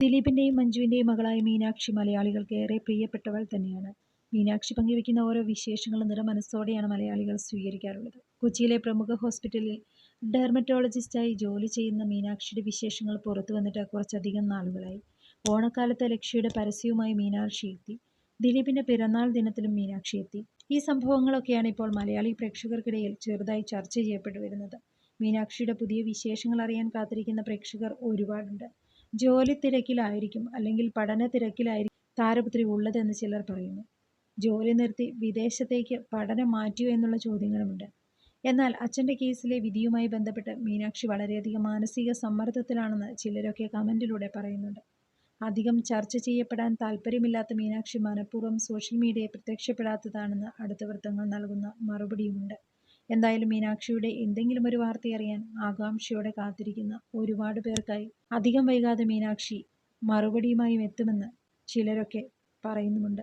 ദിലീപിന്റെയും മഞ്ജുവിന്റെയും മകളായ മീനാക്ഷി മലയാളികൾക്ക് ഏറെ പ്രിയപ്പെട്ടവൾ തന്നെയാണ്. മീനാക്ഷി പങ്കുവയ്ക്കുന്ന ഓരോ വിശേഷങ്ങളും നിറ മനസ്സോടെയാണ് മലയാളികൾ സ്വീകരിക്കാറുള്ളത്. കൊച്ചിയിലെ പ്രമുഖ ഹോസ്പിറ്റലിൽ ഡെർമറ്റോളജിസ്റ്റായി ജോലി ചെയ്യുന്ന മീനാക്ഷിയുടെ വിശേഷങ്ങൾ പുറത്തു വന്നിട്ട് കുറച്ചധികം നാളുകളായി. ഓണക്കാലത്ത് ലക്ഷ്യയുടെ പരസ്യവുമായി മീനാക്ഷി എത്തി. ദിലീപിന്റെ പിറന്നാൾ ദിനത്തിലും മീനാക്ഷി എത്തി. ഈ സംഭവങ്ങളൊക്കെയാണ് ഇപ്പോൾ മലയാളി പ്രേക്ഷകർക്കിടയിൽ ചെറുതായി ചർച്ച ചെയ്യപ്പെട്ടു വരുന്നത് മീനാക്ഷിയുടെ പുതിയ വിശേഷങ്ങൾ അറിയാൻ കാത്തിരിക്കുന്ന പ്രേക്ഷകർ ഒരുപാടുണ്ട്. ജോലി തിരക്കിലായിരിക്കും അല്ലെങ്കിൽ പഠന തിരക്കിലായിരിക്കും താരപുത്രി ഉള്ളതെന്ന് ചിലർ പറയുന്നു. ജോലി നിർത്തി വിദേശത്തേക്ക് പഠനം മാറ്റിയോ എന്നുള്ള ചോദ്യങ്ങളുമുണ്ട്. എന്നാൽ അച്ഛന്റെ കേസിലെ വിധിയുമായി ബന്ധപ്പെട്ട് മീനാക്ഷി വളരെയധികം മാനസിക സമ്മർദ്ദത്തിലാണെന്ന് ചിലരൊക്കെ കമന്റിലൂടെ പറയുന്നുണ്ട്. അധികം ചർച്ച ചെയ്യപ്പെടാൻ താല്പര്യമില്ലാത്ത മീനാക്ഷി മനഃപൂർവം സോഷ്യൽ മീഡിയയിൽ പ്രത്യക്ഷപ്പെടാത്തതാണെന്ന് അടുത്ത വൃത്തങ്ങൾ നൽകുന്ന മറുപടിയുമുണ്ട്. എന്തായാലും മീനാക്ഷിയുടെ എന്തെങ്കിലും ഒരു വാർത്ത അറിയാൻ ആകാംക്ഷയോടെ കാത്തിരിക്കുന്ന ഒരുപാട് പേർക്കായി അധികം വൈകാതെ മീനാക്ഷി മറുപടിയുമായും എത്തുമെന്ന് ചിലരൊക്കെ പറയുന്നുമുണ്ട്.